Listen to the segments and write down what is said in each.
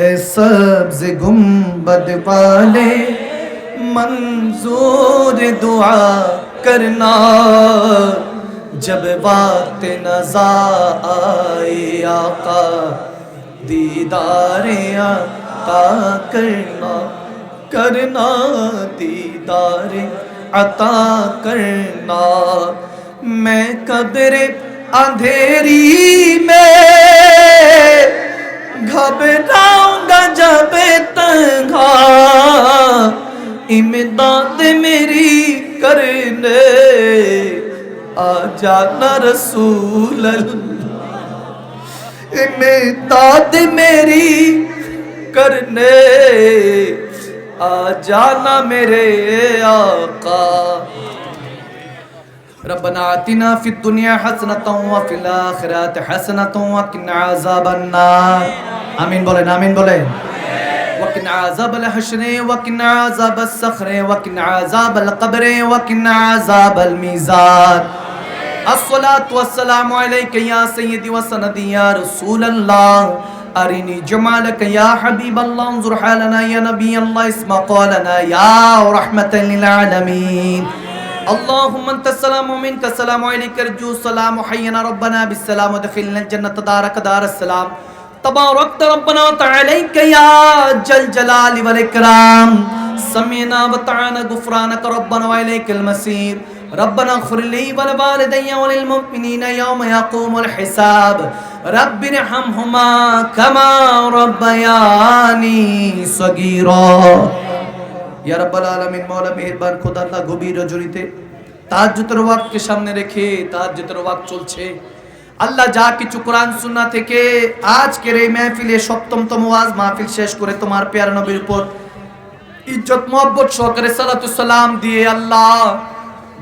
اے سبز گمبد والے منظور دعا کرنا۔ جب وقت نزا آئے آقا، دیدار عطا کرنا۔ کرنا، دیدار عطا کرنا۔ میں قبر اندھیری میں گھبرا ہوگا جب تنہا امداد میری کرنے، آ جانا رسول اللہ۔ امداد میری کرنے، آ جانا میرے آقا۔ ربنا آتنا فی الدنیا حسنتا وفی الاخرات حسنتا وکن عذاب النار۔ আমিন বলেন আমিন বলেন وقنا عذاب الحشر وقنا عذاب الصخر وقنا عذاب القبر وقنا عذاب الميزان. الصلاة والسلام عليك يا سيدي وسندي يا رسول الله. أرني جمالك يا حبيب الله. انظر حالنا يا نبي الله. اسمع قولنا يا رحمة للعالمين. اللهم انت السلام ومنك السلام عليك. ارجو السلام. حينا ربنا بالسلام. ودخلنا الجنة. دارك دار السلام. تباركت ربنا وتعاليك يا جل جلال والإكرام سمعنا وطعنا غفرانك ربنا وإليك المسير ربنا اغفر لي ولوالدي وللمؤمنين يوم يقوم الحساب رب ارحمهما كما ربياني صغيرا ইয়া রাব্বাল আলামিন মাওলা মেহেরবান খোদা আল্লাহ গভীর রজনীতে তাহাজ্জুদের ওয়াক্তকে সামনে রেখে তাহাজ্জুদের ওয়াক্ত চলছে আল্লাহ যা কিছু কোরআন সুন্নাহ থেকে আজকের এই মাহফিলে সপ্তমতম ওয়াজ মাহফিল শেষ করে তোমার পেয়ার নবীর উপর ইজ্জত, মহব্বত সহকারে সালাতু সালাম দিয়ে আল্লাহ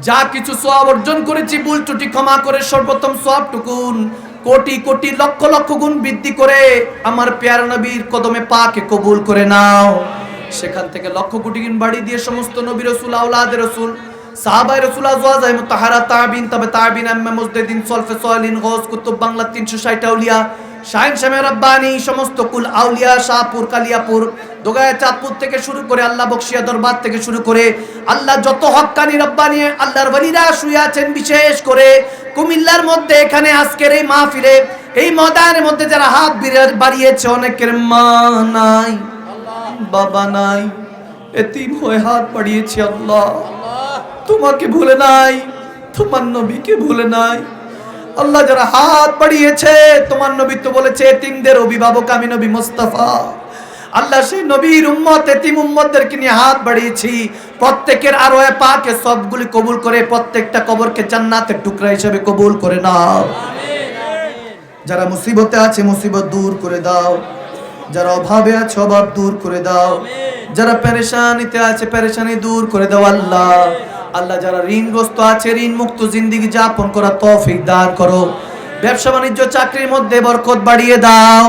যা কিছু সব অর্জন করেছি, ভুল ত্রুটি ক্ষমা করে সর্বোত্তম সওয়াবটুকুন কোটি কোটি লক্ষ লক্ষ গুণ বৃদ্ধি করে আমার পেয়ার নবীর কদমে পাকে কবুল করে নাও। সেখান থেকে লক্ষ কোটি গুণ বাড়ি দিয়ে সমস্ত নবী রসুল আউলাদ রসুল সাহাবাই রসুল আজওয়াজাই মুতাহারা তাবিন, তবে তাবিন আম্মে মুজদিদিন সলফে সলিন গৌস কুতুব বাংলা 360 আউলিয়া, শাহিন শামে রব্বানি, সমস্ত কুল আউলিয়া, শাহপুর, কালিয়াপুর, দোগায়া চাঁদপুর থেকে শুরু করে আল্লাহ বক্সিয়া দরবার থেকে শুরু করে আল্লাহ যত হক্কানি রব্বানি, আল্লাহর ওলিরা শুয়ে আছেন বিশেষ করে কুমিল্লার মধ্যে এখানে আজকের এই মাহফিলে, এই ময়দানের মধ্যে যারা হাত বাড়িয়েছে, অনেকের মা নাই, বাবা নাই, এতিম হয়ে হাত বাড়িয়েছে আল্লাহ। তোমাকে ভুলে নাই, তোমার নবীকে ভুলে নাই। আল্লাহ যারা হাত বাড়িয়েছে, তোমার নবী তো বলেছে, এতিমদের অভিভাবক আমি নবী মুস্তাফা। আল্লাহ সেই নবীর উম্মত, এতিম উম্মতদেরকে নিয়ে হাত বাড়িয়েছি। প্রত্যেকের আরও পাকে সবগুলি কবুল করে, প্রত্যেকটা কবরকে জান্নাতের টুকরা হিসেবে কবুল করে নাও। যারা মুসিবতে আছে, মুসিবত দূর করে দাও। যারা অভাবে আছে, অভাব দূর করে দাও। যারা পেরেশানিতে আছে, পেরেশানি দূর করে দাও আল্লাহ। আল্লাহ যারা ঋণগ্রস্ত আছে ঋণ মুক্ত জিন্দিগি যাপন করা তৌফিক দান করো। ব্যবসা বাণিজ্য, চাকরির মধ্যে বরকত বাড়িয়ে দাও।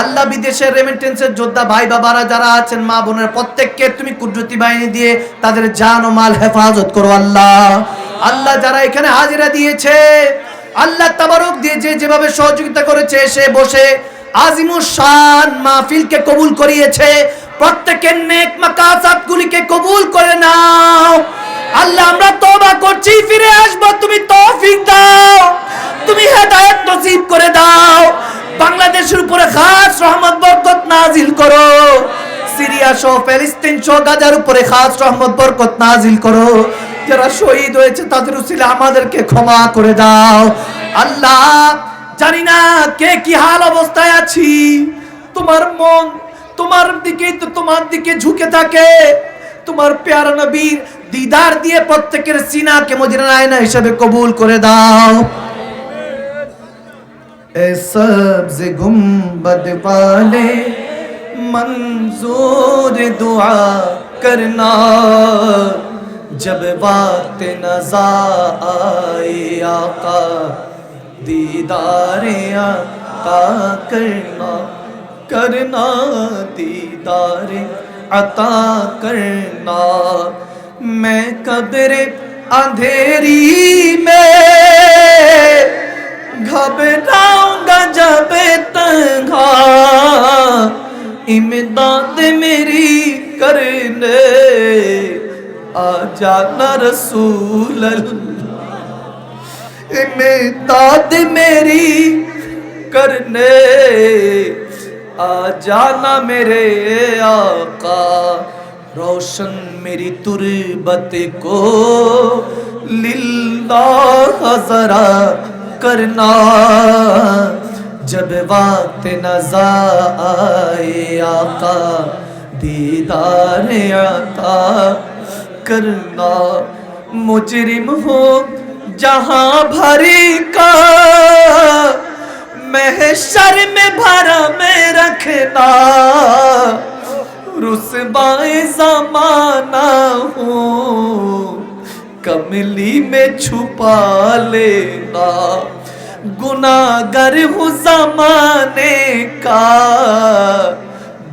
আল্লাহ বিদেশের রেমিটেন্সের যোদ্ধা ভাই বাবারা যারা আছেন, মা বোনের প্রত্যেককে তুমি কুদরতি বাহিনী দিয়ে তাদের জান ও মাল হেফাজত করো আল্লাহ। আল্লাহ যারা এখানে হাজিরা দিয়েছে, আল্লাহ তাবারক দিয়ে যে যেভাবে সহযোগিতা করেছে সে বসে আজিমুর শান মাহফিলকে কবুল করিয়েছে। প্রত্যেকের নেক মাকাসাত গুলিকে কবুল করে নাও। আল্লাহ, আমরা তওবা করছি, ফিরে আসব, তুমি তৌফিক দাও, তুমি হেদায়েত নসিব করে দাও, বাংলাদেশের উপরে খাস রহমত, বরকত নাজিল করো, সিরিয়া সহ ফিলিস্তিন সহ গাজার উপরে খাস রহমত, বরকত নাজিল করো, যারা শহীদ হয়েছে, তাদের উসিলে আমাদেরকে ক্ষমা করে দাও, আল্লাহ, জানি না কে কি হাল অবস্থায় আছি, তোমার মন তোমার দিকে তো তোমার দিকে ঝুঁকে থাকে তোমার পেয়ারা নবীর দিদার দিয়ে প্রত্যেকের کے মদিনার আয়না হিসাবে قبول کرے দাও। اے سبز گمبد والے منظور دعا کرنا جب بات نزا آئے آقا دیدار آقا کرنا کرنا دیدار عطا کرنا۔ میں قبر اندھیری میں گھبراؤں گا جب تنگا امداد میری کرنے۔ آ جانا رسول اللہ۔ امداد میری کرنے۔ جانا میرے آقا، روشن میری تربت کو للہ ذرا کرنا۔ جب وقت نزا آئے آقا، دیدار آتا کرنا۔ مجرم ہو جہاں بھری کا۔ محشر میں بھرا میں رکھنا۔ رسبائے زمانہ ہوں۔ کملی میں چھپا لینا۔ گناہ گر ہوں زمانے کا۔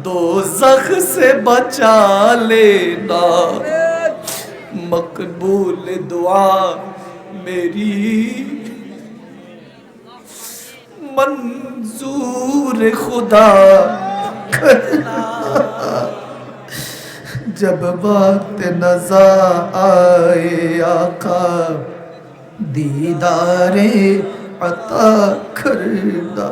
دو زخ سے بچا لینا۔ مقبول دعا میری۔ منظور خدا کرنا جب وقت نزا آئے آقا، دیدار عطا کرنا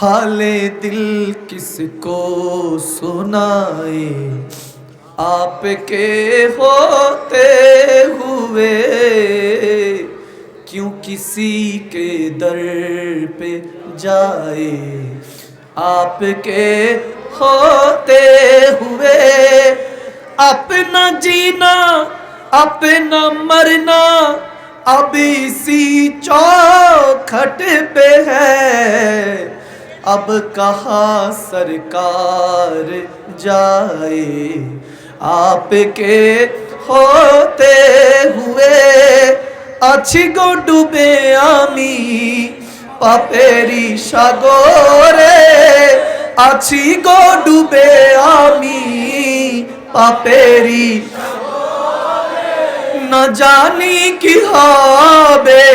حال دل کس کو سنائے؟ آپ کے ہوتے ہوئے کسی کے در پہ جائے۔ آپ کے ہوتے ہوئے اپنا جینا، اپنا مرنا اب اسی چوکھٹ پہ ہے۔ اب کہاں سرکار جائے؟ آپ کے ہوتے ہوئے আছি গো ডুবে আমি পাপেরি সাগরে। আছি গো ডুবে আমি পাপেরি না জানি কি হবে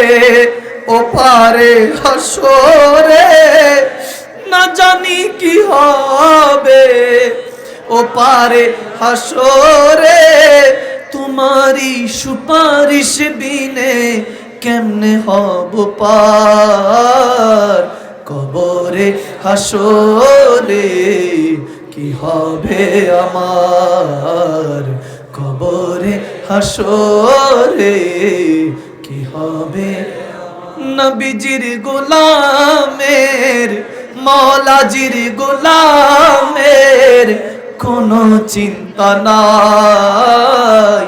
ও পারে হাসরে। না জানি কি হবে ও পারে হাসরে। তোমারি সুপারিশ বিনে কেমনে হব পার? কবরে, হাসরে কি হবে আমার? কবরে, হাসরে কি হবে? নবীজির গোলামের, মৌলাজির গোলামের কোনো চিন্তা নাই।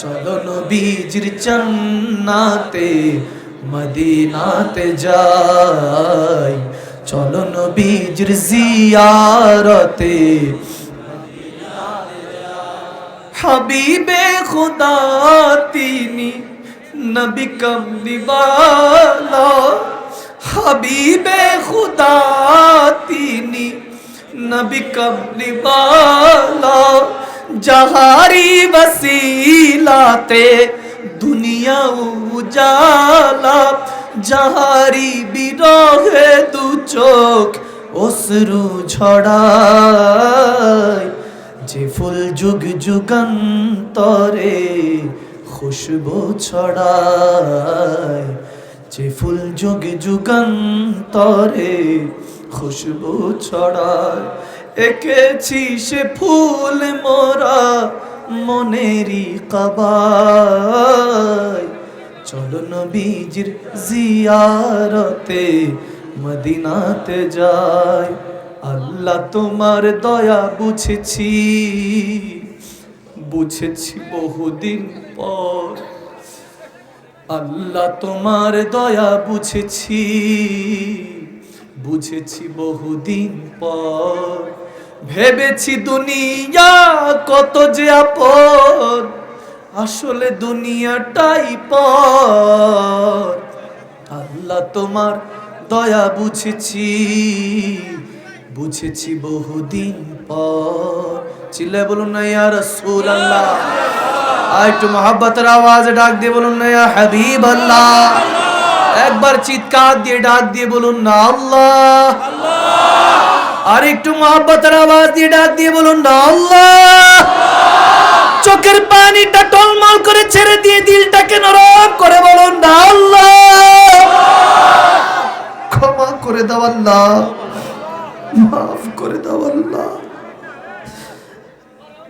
চলো নবীজির চন্নাতে মদিনাতে যাই। চলো নবীজির জিয়ারতে, হাবিবে খুদা তিনি, নবী কমলিওয়ালা হাবিবে খুদা তিনি নবী কবলি বালা জাহারি বসিলাতে দুনিয়া উজালা জাহারি বিরহে দু চোখ অশ্রু ঝড়ায় যে ফুল যুগ যুগান্তরে খুশবু ছড়ায়, যে ফুল যুগ যুগান্তরে খুশবু ছড়ায়। এঁকেছি সে ফুল মোরা মনেরি কাবায়। চলো নবীজির জিয়ারতে মদিনাতে যায় আল্লাহ তোমার দয়া বুঝেছি বুঝেছি বহুদিন পর। আল্লাহ তোমার দয়া বুঝেছি। বুঝেছি বহুদিন পর। ভেবেছি দুনিয়া কত যে আপন, আসলে দুনিয়াটাই পর। আল্লাহ তোমার দয়া বুঝেছি বুঝেছি বহুদিন পর। চিল্লে বলুন না, ইয়া রাসূল আল্লাহ আর একটু মোহাব্বতের আওয়াজে ডাক দিয়ে বলুন না, ইয়া হাবিব আল্লাহ একবার চিৎকার দিয়ে ডাক দিয়ে বলুন না আল্লাহ। আর একটু মহাব্বতের আওয়াজ দিয়ে ডাক দিয়ে বলুন না আল্লাহ। চোখের পানিটা টলমল করে ছেড়ে দিয়ে দিলটাকে নরম করে বলুন না আল্লাহ। ক্ষমা করে দাও আল্লাহ। মাফ করে দাও আল্লাহ।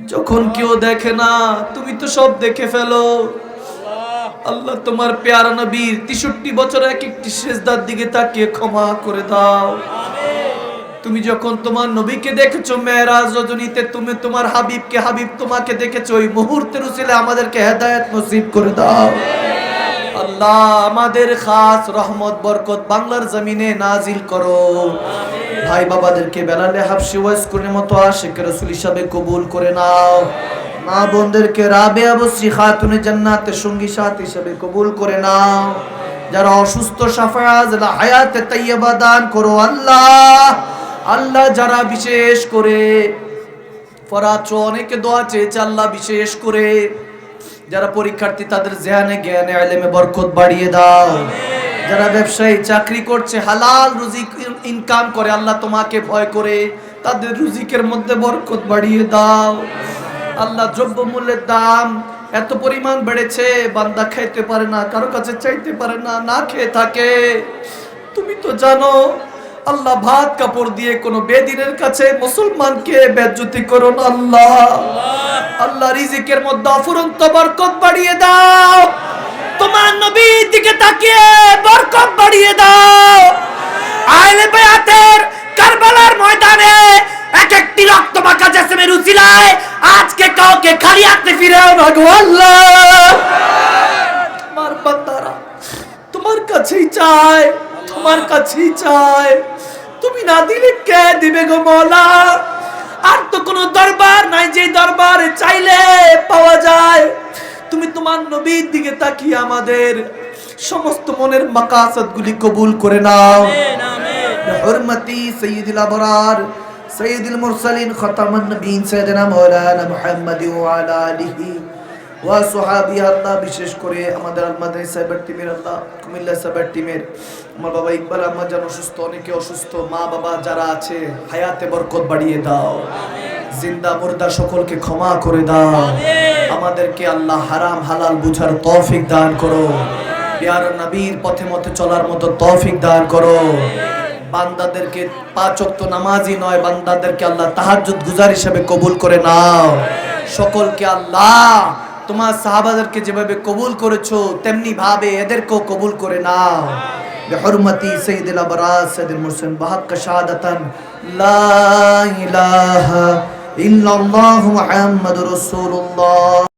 যখন কেউ দেখে না তুমি তো সব দেখে ফেলো। আল্লাহ তোমার পেয়ারা নবীর তেষট্টি বছর এক একটি শেষদার দিকে তাকিয়ে ক্ষমা করে দাও। তুমি যখন তোমার নবীকে দেখেছ, মেয়েরাজ রজনীতে, তুমি তোমার হাবিবকে, হাবিব তোমাকে দেখেছ, ওই মুহূর্তের উসিলে আমাদেরকে হেদায়েত নসিব করে দাও। আল্লাহ, আমাদের খাস রহমত, বরকত বাংলার জমিনে নাজিল করো। ভাই বাবাদেরকে বেলালে হাফসি ওয়াইস করে মতো আশেখ রসুল হিসাবে কবুল করে নাও। মা বোনদেরকে রাবে আবশ্রী খাতুনে জান্নাতের সঙ্গী সাথী হিসাবে কবুল করে নাও। যারা অসুস্থ সাফায়াজ হায়াতে তাইয়্যিবা দান করো আল্লাহ। আল্লাহ যারা বিশেষ করে ফরাচ অনেকে দোয়া চেয়েছে আল্লাহ বিশেষ করে। যারা পরীক্ষার্থী, তাদের জ্ঞানে জ্ঞানে, আলেমে বরকত বাড়িয়ে দাও। যারা ব্যবসায়ী, চাকরি করছে, হালাল রুজিক ইনকাম করে, আল্লাহ তোমাকে ভয় করে, তাদের রুজিকের মধ্যে বরকত বাড়িয়ে দাও। আল্লাহ দ্রব্য মূল্যের দাম এত পরিমাণ বেড়েছে, বান্দা খাইতে পারে না, কারও কাছে চাইতে পারে না না খেয়ে থাকে। তুমি তো জানো, আল্লাহ ভাত কাপড় দিয়ে কোনো বেদিনের কাছে মুসলমানকে বেজ্জতি করুন আল্লাহ। আল্লাহ রিজিকের মধ্যে অফুরন্ত বরকত বাড়িয়ে দাও। তোমার নবীর দিকে তাকিয়ে বরকত বাড়িয়ে দাও। আইলে বেয়াতের কারবালার ময়দানে এক একটি রক্ত মাখা জেসমের আজকে কাউকে খালি হাতে ফিরেও না গো আল্লাহ তোমার বান্দারা তোমার কাছেই চায় তোমার কাছেই চায় তুমি না দিলে কে দিবে গো মৌলা? আর তো কোনো দরবার নাই যে দরবারে চাইলে পাওয়া যায়। তুমি তোমার নবীর দিকে তাকিয়ে আমাদের সমস্ত মনের মাকাসাদ গুলি কবুল করে নাও। হরমতি সৈয়দুল আবরার। সৈয়দুল মুরসালিন খতামান নবীন সৈয়দনা মাওলানা মুহাম্মদ ওয়া আলা আলিহি ওয়া সুহাবি আল্লাহ বিশেষ করে আমাদের আলমাদারি সাইবার টিমের আল্লাহ কুমিল্লা সাইবার টিমের। আমার বাবা ইকবাল আহমদ যেন অসুস্থ অনেকে অসুস্থ মা বাবা যারা আছে হায়াতে বরকত বাড়িয়ে দাও। জিন্দা মুর্দা সকলকে ক্ষমা করে দাও। আমাদেরকে আল্লাহ হারাম হালাল বুঝার তৌফিক দান করো। ইয়ার নবীর পথে মতে চলার মতো তৌফিক দান করো। বান্দাদেরকে পাঁচ ওয়াক্ত নামাজি নয় বান্দাদেরকে আল্লাহ তাহাজ্জুদ গুজার হিসেবে কবুল করে নাও সকলকে আল্লাহ তোমার সাহাবাদেরকে যেভাবে কবুল করেছো তেমনি ভাবে এদেরকেও কবুল করে নাও بحرمتي سيد الأبرار سيد المرسلين بحق شهادة لا إله إلا الله محمد رسول الله